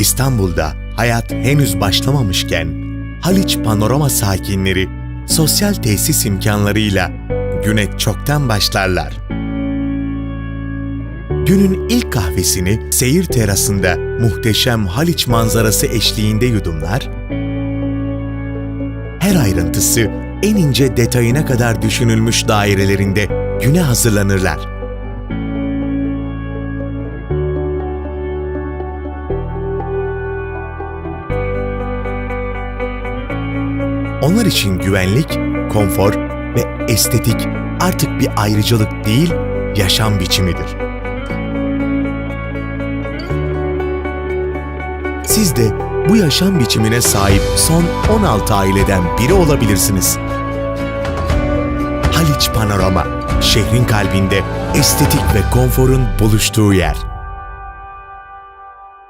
İstanbul'da hayat henüz başlamamışken Haliç Panorama sakinleri sosyal tesis imkanlarıyla güne çoktan başlarlar. Günün ilk kahvesini seyir terasında muhteşem Haliç manzarası eşliğinde yudumlar, her ayrıntısı en ince detayına kadar düşünülmüş dairelerinde güne hazırlanırlar. Onlar için güvenlik, konfor ve estetik artık bir ayrıcalık değil, yaşam biçimidir. Siz de bu yaşam biçimine sahip son 16 aileden biri olabilirsiniz. Haliç Panorama, şehrin kalbinde estetik ve konforun buluştuğu yer.